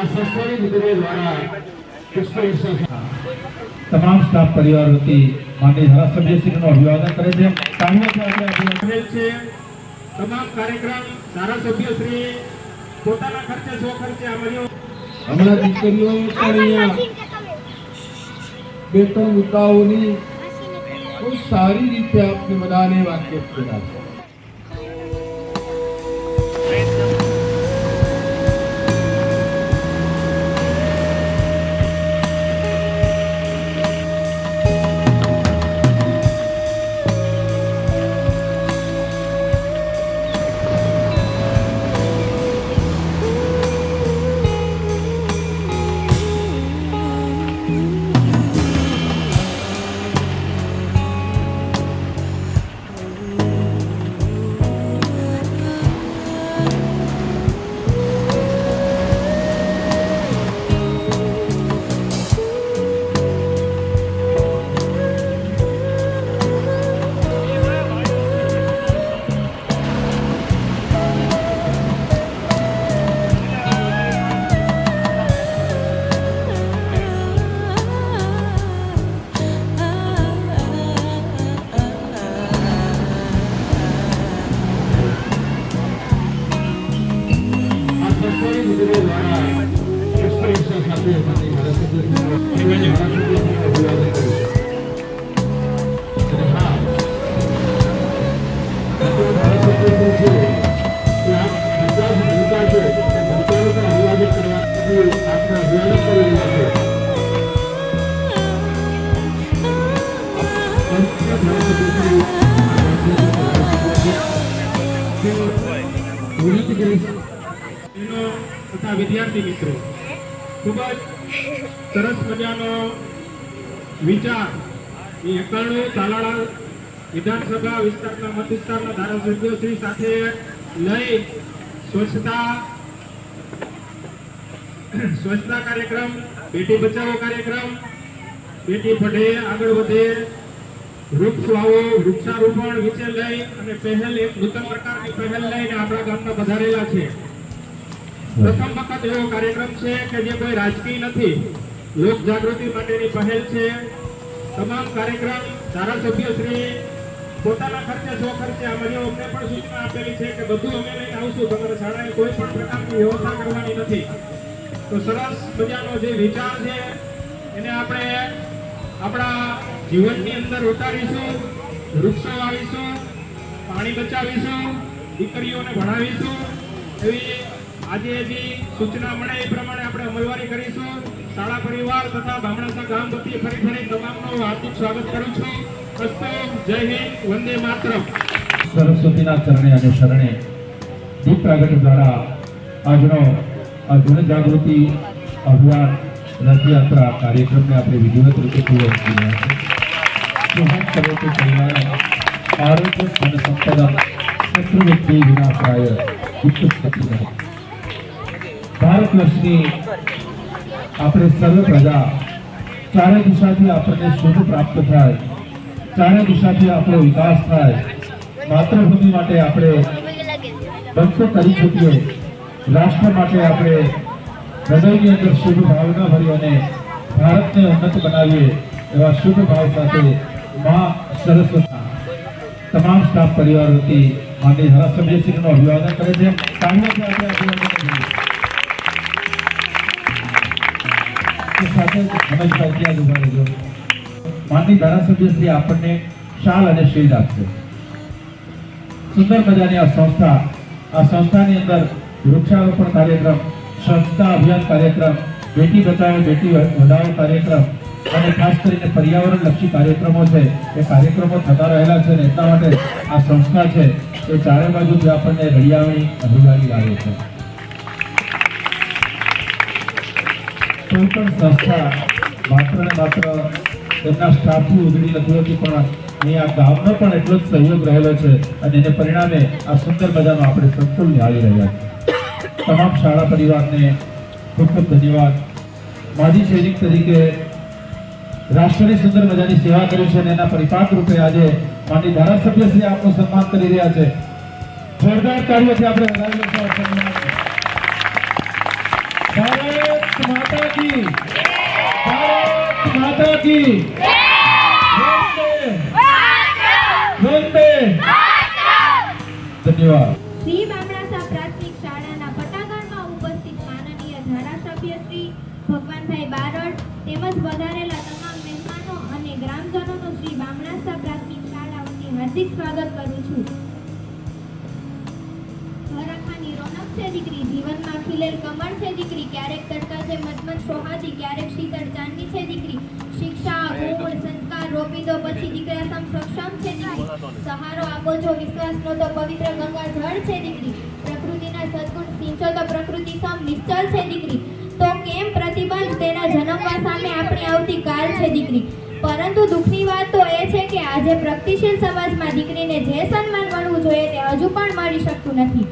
આ સંસ્થાની દીકરીઓ દ્વારા પુષ્પ તમામ સ્ટાફ પરિવાર વતી માનનીય ધારાસભ્યશ્રીનું અભિવાદન કરે છે. તમામ કાર્યક્રમ ધારાસભ્ય શ્રી પોતાના ખર્ચે સ્વ ખર્ચે હમણાં દીકરીઓ પણ બે ત્રણ મુદ્દાઓની બહુ સારી રીતે આપને બધાને વાકેફ કર્યા છે. તથા વિદ્યાર્થી મિત્રો. ખૂબ જ સરસ મજાનો વિચાર એ એકરણું તાલાળા વિધાનસભા વિસ્તારના મત વિસ્તારના ધારાસભ્યોશ્રી સાથે લઈ સ્વચ્છતા સ્વચ્છતા કાર્યક્રમ બેટી બચાવો કાર્યક્રમ બેટી પઢે આગળ વધે, વૃક્ષ વાવો વૃક્ષારોપણ વિશે લઈ અને પહેલ એક નૂતન પ્રકારની પહેલ લઈને આપણા ગામમાં પધારેલા છે. પ્રથમ વખત એવો કાર્યક્રમ છે કે જે કોઈ રાજકીય નથી. લોક જાગૃતિ માટેની પહેલ છે. તમામ કાર્યક્રમ ધારાસભ્ય શ્રી પોતાના ખર્ચે સો ખર્ચે અમને અમને પણ સૂચના આપેલી છે કે બધું અમે લઈને આવશું. તમારે શાળાએ કોઈ પણ પ્રકારની વ્યવસ્થા કરવાની નથી. તો સરસ મજાનો જે વિચાર છે, એને આપણે આપણા જીવનની અંદર ઉતારીશું, વૃક્ષો વાવીશું, પાણી બચાવીશું, દીકરીઓને ભણાવીશું એવી આજે જે સૂચના મળે એ પ્રમાણે આપણે અમલવારી કરીશું. શાળા પરિવાર તથા ગામડાના ગામ વતી ફરી ફરી તમામનું હાર્દિક સ્વાગત કરું છું. અસ્તુ જય હિન્દ, વંદે માતરમ. સરસ્વતીના ચરણે અને શરણે દીપ પ્રાગટ્ય દ્વારા આજનો આ જનજાગૃતિ અભિયાન રથયાત્રા કાર્યક્રમને આપણે વિધિવત રીતે પૂરો કરી રહ્યા છીએ. શુભમ કરોતુ પરિવાર, આરોગ્ય ધન સંપદમ શત્રુ વ્યક્તિ વિનાશાય વિપુષ્પતિ ભારત વર્ષની આપણે સર્વ પ્રજા ચારે દિશાથી આપણને શુભ પ્રાપ્ત થાય ચારે દિશાથી આપણો વિકાસ થાય, માતૃભૂમિ માટે આપણે ભક્તો કરી શકીએ, રાષ્ટ્ર માટે આપણે હૃદયની અંદર શુભ ભાવના ભરી અને ભારતને ઉન્નત બનાવીએ એવા શુભ ભાવ સાથે મા સરસ્વતી તમામ સ્ટાફ પરિવાર વતી માનનીય ધારાસભ્યશ્રીનું અભિવાદન કરે છે. અભિયાન કાર્યક્રમ, બેટી બચાવો, બેટી વધાવો કાર્યક્રમ અને ખાસ કરીને પર્યાવરણ લક્ષી કાર્યક્રમો છે, એ કાર્યક્રમો થતા રહેલા છે અને એટલા માટે આ સંસ્થા છે, એ ચારે બાજુથી આપણને રળિયામણી અભિવારી લાગે છે. કોઈ પણ સંસ્થા માત્ર ને માત્ર તેમના સ્ટાફથી ઉજળી નથી હોતી, પણ અહીં આ ગામનો પણ એટલો જ સહયોગ રહેલો છે અને એને પરિણામે આ સુંદર મજાનો આપણે સંકુલ નિહાળી રહ્યા છીએ તમામ શાળા પરિવારને ખૂબ ખૂબ ધન્યવાદ. માજી સૈનિક તરીકે રાષ્ટ્રની સુંદર મજાની સેવા કરી છે અને એના પરિપાક રૂપે આજે માની ધારાસભ્ય શ્રી આપનું સન્માન કરી રહ્યા છે. જોરદાર કાર્યથી આપણે સન્માન. ભારત માતા કી. પ્રાથમિક શાળાના પટાગણમાં ઉપસ્થિત માનનીય ધારાસભ્ય શ્રી ભગવાનભાઈ બારડ તેમજ વધારેલા તમામ મહેમાનો અને ગ્રામજનોનું શ્રી બામણાસા પ્રાથમિક શાળા હાર્દિક સ્વાગત કરું છું. ઘરખાની રોનક છે દીકરી જીવનમાં ખીલેલ કમળ છે દીકરી ક્યારેક તડકા છે મતમત સોહાતી ક્યારેક શીતળ ચાંદની છે દીકરી. શિક્ષા ગુણ સંસ્કાર રોપી દો પછી દીકરા સમ સક્ષમ છે દીકરી. સહારો આપો છો વિશ્વાસનો તો પવિત્ર ગંગા જળ છે દીકરી. પ્રકૃતિના સદગુણ સિંચો તો પ્રકૃતિ સમ નિશ્ચલ છે દીકરી. તો કેમ પ્રતિબંધ તેના જન્મવા સામે આપણી આવતી કાલ છે દીકરી? પરંતુ દુઃખની વાત તો એ છે કે આજે પ્રગતિશીલ સમાજમાં દીકરીને જે સન્માન મળવું જોઈએ તે હજુ પણ મળી શકતું નથી.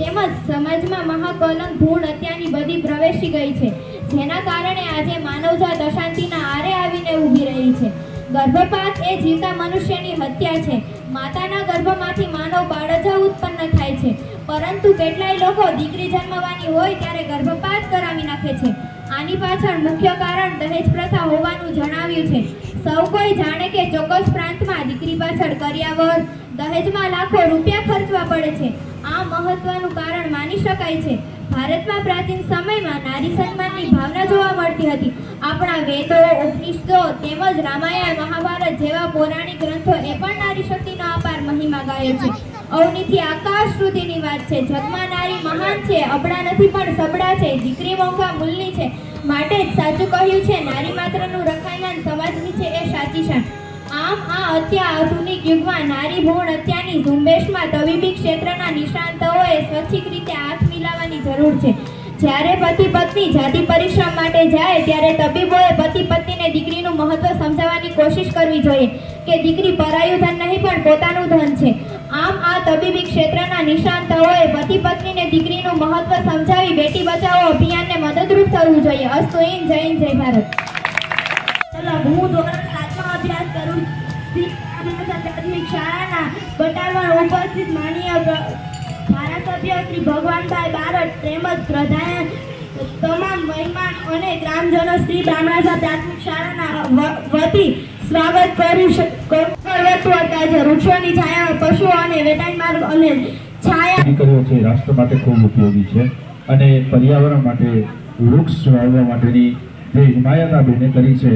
તેમજ સમાજમાં મહાકલંક ભૂણ હત્યાની બધી પ્રવેશી ગઈ છે. જેના કારણે આજે માનવજાત અશાંતિના આરે આવીને ઊભી રહી છે. ગર્ભપાત એ જીવતા મનુષ્યની હત્યા છે. માતાના ગર્ભમાંથી માનવ બાળજા ઉત્પન્ન થાય છે. પરંતુ કેટલાય લોકો દીકરી જન્મવાની હોય ત્યારે ગર્ભપાત કરાવી નાખે છે. આની પાછળ મુખ્ય કારણ દહેજ પ્રથા હોવાનું જણાવ્યું છે. સૌ કોઈ જાણે કે ચોક્કસ પ્રાંતમાં દીકરી પાછળ કર્યાવર, દહેજમાં લાખો રૂપિયા ખર્ચવા પડે છે. આ મહત્વનું કારણ માની શકાય છે. ભારતમાં પ્રાચીન સમયમાં નારી સન્માનની ભાવના જોવા મળતી હતી. આપણા વેદો, ઉપનિષદો તેમજ રામાયણ, મહાભારત જેવા પૌરાણિક ગ્રંથો એ પણ નારી શક્તિનો અપાર મહિમા ગાયો છે. અવનીથી આકાશ સુધીની વાત છે. જગમાં નારી મહાન છે અબળા નથી પણ સબડા છે. દીકરી મોંઘા મૂલની છે. માટે જ સાચું કહ્યું છે, નારી માત્રનું રખાયમાન સમાજની છે એ સાચી શાન આમ આ અત્યા આધુનિક યુગમાં નારી ભ્રૂણ હત્યાની ઝુંબેશમાં તબીબી ક્ષેત્રના નિષ્ણાંતોએ સ્વૈચ્છિક રીતે હાથ મિલાવવાની જરૂર છે. જ્યારે પતિ પત્ની જાતિ પરીક્ષા માટે જાય, ત્યારે તબીબોએ પતિ પત્નીને દીકરીનું મહત્વ સમજાવવાની કોશિશ કરવી જોઈએ કે દીકરી પરાયું ધન નહીં, પણ પોતાનું ધન છે. આમ આ તબીબી ક્ષેત્રના નિષ્ણાંતોએ પતિ પત્નીને દીકરીનું મહત્વ સમજાવી બેટી બચાવો અભિયાનને મદદરૂપ થવું જોઈએ. અસ્તુ જય જય ભારત. ચલો, હું સાતમાં અભ્યાસ કરું શ્રી રામનાથ પ્રાથમિક શાળાના બટાલમાં ઉપસ્થિત માનીય ધારાસભ્ય શ્રી ભગવાનભાઈ બારડ તેમજ પ્રધાન તમામ મહેમાન અને ગ્રામજનો શ્રી બ્રાહ્મણાસા પ્રાથમિક શાળાના વતી સ્વાગત કરી જે વૃક્ષોની છાયામાં પશુઓ અને વેટાણ માર્ગ અને છાયા દીકરીઓ છે, રાષ્ટ્ર માટે ખૂબ ઉપયોગી છે અને પર્યાવરણ માટે વૃક્ષ વાવવા માટેની જે હિમાયત બેને કરી છે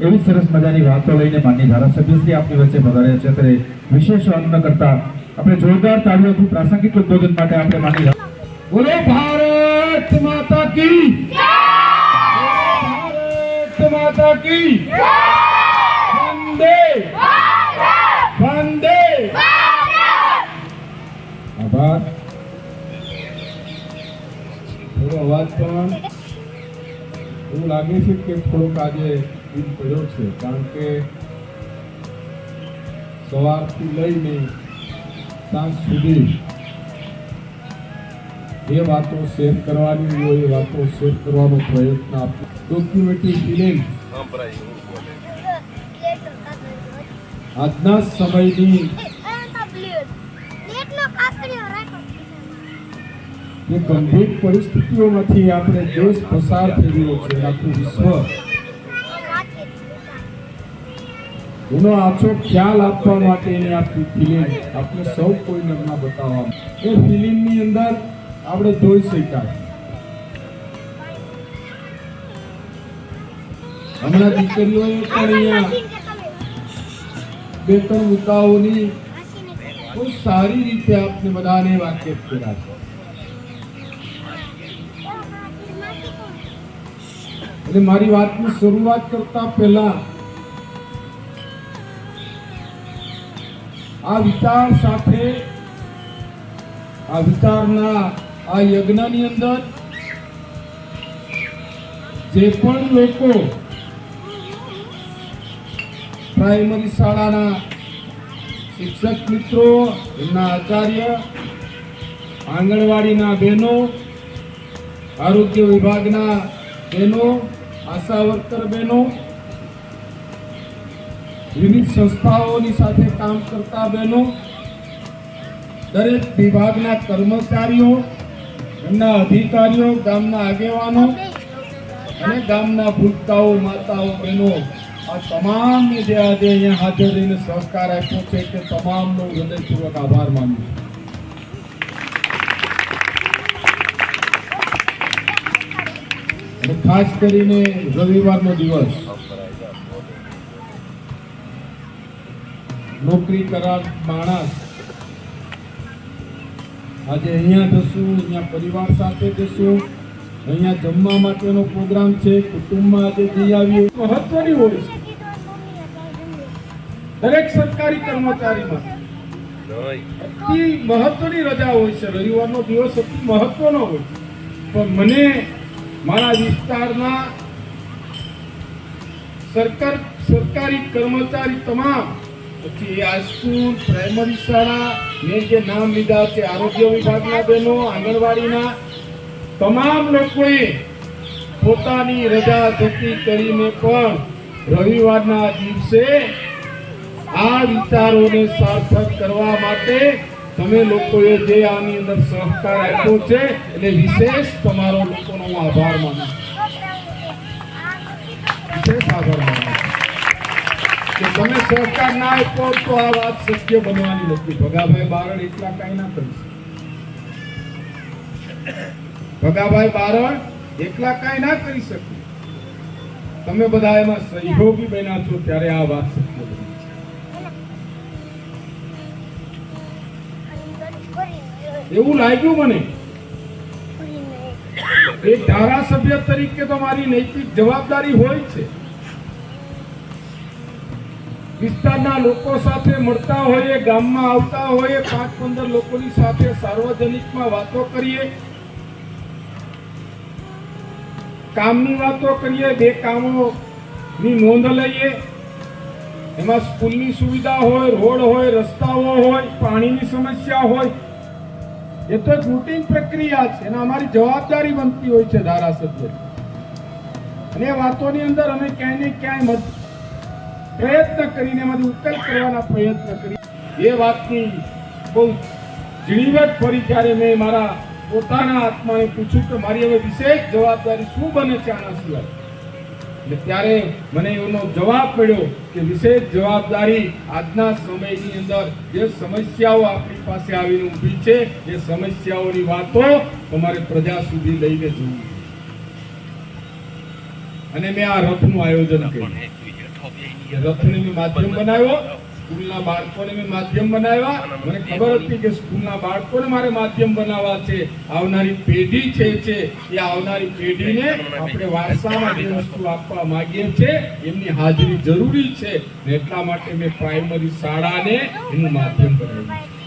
એવી સરસ મજાની વાતો લઈને માનની ધારાસભ્યશ્રી આપની વચ્ચે પધાર્યા છે. ત્યારે વિશેષ વાત કરતા આપણે જોરદાર તાળીઓથી પ્રાસંગિક ઉદ્બોધન માટે આપણે માની બોલો ભારત માતા કી! ભારત માતા કી! વંદે! વંદે! આભાર. થોડો અવાજ પણ એવું લાગે છે કે થોડુંક આજે દૂર પડ્યો છે કારણ કે સવારથી લઈને સાંજ સુધી જે વાતો શેર કરવાની હોય એ વાતો શેર કરવાનો પ્રયત્ન આપ્યો ડોક્યુમેન્ટરી ફિલ્મ આજના સમયની જે ગંભીર પરિસ્થિતિઓમાંથી આપણે દેશ પસાર થઈ રહ્યો છે આખું વિશ્વ. એનો આછો ખ્યાલ આપવા માટેની આખી ફિલ્મ આપણે સૌ કોઈ લગ્ન બતાવવા એ ફિલ્મની અંદર આપણે જોઈ શકાય. હમણાં દીકરીઓએ પણ અહીંયા બે ત્રણ મુદ્દાઓની બહુ સારી રીતે આપને બધાને વાકેફ કર્યા છે. એટલે મારી વાતની શરૂઆત કરતા પહેલા આ વિચાર સાથે, આ વિચારના, આ યજ્ઞની અંદર, જે પણ લોકો પ્રાઇમરી શાળાના શિક્ષક મિત્રો, એમના આચાર્ય, આંગણવાડીના બહેનો, આરોગ્ય વિભાગના બહેનો, આશા વર્કર બહેનો વિવિધ સંસ્થાઓની સાથે કામ કરતા બહેનો, દરેક વિભાગના કર્મચારીઓ, એમના અધિકારીઓ, ગામના આગેવાનો અને ગામના ભૂલકાઓ માતાઓ, બહેનો, આ તમામને જે આજે અહીંયા હાજર રહીને સહકાર આપ્યો છે તે તમામનો હૃદયપૂર્વક આભાર માનું છું. ખાસ કરીને રવિવારનો દિવસ નોકરી કરાર માણસ. આજે અહીંયા જશું, અહીંયા પરિવાર સાથે જશું, અહીંયા જમવા માટેનો પ્રોગ્રામ છે, કુટુંબમાં આજે જઈ આવીએ. મહત્વની હોય છે. દરેક સરકારી કર્મચારીમાં. અતિ મહત્વની રજા હોય છે. રવિવારનો દિવસ અતિ મહત્વનો હોય પણ મને મારા વિસ્તારના સરકાર, સરકારી કર્મચારી તમામ પછી આ પ્રાઇમરી શાળા, મેં જે નામ લીધા છે આરોગ્ય વિભાગના બહેનો, આંગણવાડીના, તમામ લોકોએ પોતાની રજા જતી કરીને પણ રવિવારના દિવસે આ વિચારોને સાર્થક કરવા માટે તમે લોકોએ જે આની અંદર સહકાર આપ્યો છે એટલે વિશેષ તમારો લોકોનો આભાર માનું વિશેષ આભાર માનું તમે સહકાર ના આપો તો આ વાત શક્ય બનવાની નથી. ભગાભાઈ બારણ એટલા કાંઈ ના કરી ભગાભાઈ બારણ એટલા કાંઈ ના કરી શકે. તમે બધા એમાં સહયોગી બન્યા છો ત્યારે આ વાત શક્ય બની એવું લાગ્યું મને? એક ધારાસભ્ય તરીકે તો મારી નૈતિક જવાબદારી હોય છે. વિસ્તારના લોકો સાથે મળતા હોઈએ, ગામમાં આવતા હોઈએ, પાંચ પંદર લોકોની સાથે સાર્વજનિકમાં વાતો કરીએ. કામની વાતો કરીએ, બે કામોની નોંધ લઈએ. એમાં સ્કૂલની સુવિધા હોય, રોડ હોય, રસ્તાઓ હોય, પાણીની સમસ્યા હોય. એ તો એક રૂટીન પ્રક્રિયા છે. અને અમારી જવાબદારી બનતી હોય છે ધારાસભ્ય. અને વાતોની અંદર અમે ક્યાંય ને ક્યાંય પ્રયત્ન કરીને એમાંથી ઉકેલ કરવાના પ્રયત્ન કરી. એ વાતની બહુ ઝીણીવટ ફરી ત્યારે મેં મારા પોતાના આત્માને પૂછ્યું કે મારી હવે વિશેષ જવાબદારી શું બને છે આના સિવાય? એટલે ત્યારે મને એનો જવાબ મળ્યો કે વિશેષ જવાબદારી આજના સમયની અંદર જે સમસ્યાઓ આપણી પાસે આવીને ઊભી છે, એ સમસ્યાઓની વાતો તમારે પ્રજા સુધી લઈને જવું અને મેં આ રથનું આયોજન કર્યું રથને મેં માધ્યમ બનાવ્યો. સ્કૂલના બાળકોને મેં માધ્યમ બનાવ્યા. મને ખબર હતી કે સ્કૂલના બાળકોને મારે માધ્યમ બનાવવા છે. આવનારી પેઢી છે છે એ આવનારી પેઢીને આપણે વારસામાં જે વસ્તુ આપવા માંગીએ છીએ એમની હાજરી જરૂરી છે. એટલા માટે મેં પ્રાઇમરી શાળાને એનું માધ્યમ બનાવ્યું.